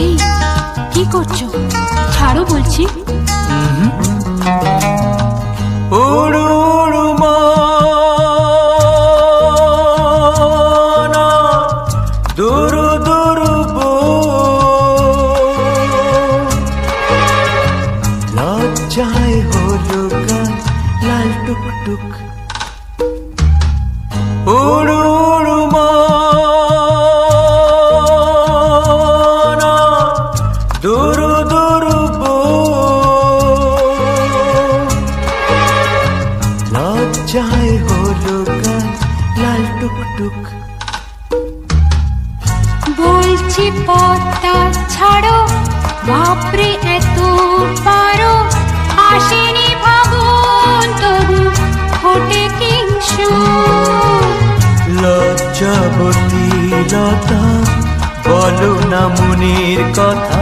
এই, কি করছ? ছাড়ো বলছি। উড়ু উড়ু মনা, দুরু দুরু লজ্জায় হলো গান লাল টুকটুক। উড়ু দুরু দুরু লজ্জায় হলো গান লাল টুকটুক। বলছি পথটা ছাড়ো বাপরে এত পারো। আসেনি ফাগুন তবু ফোটে কিংসু লজ্জাবতী লতা বলো না মনের কথা।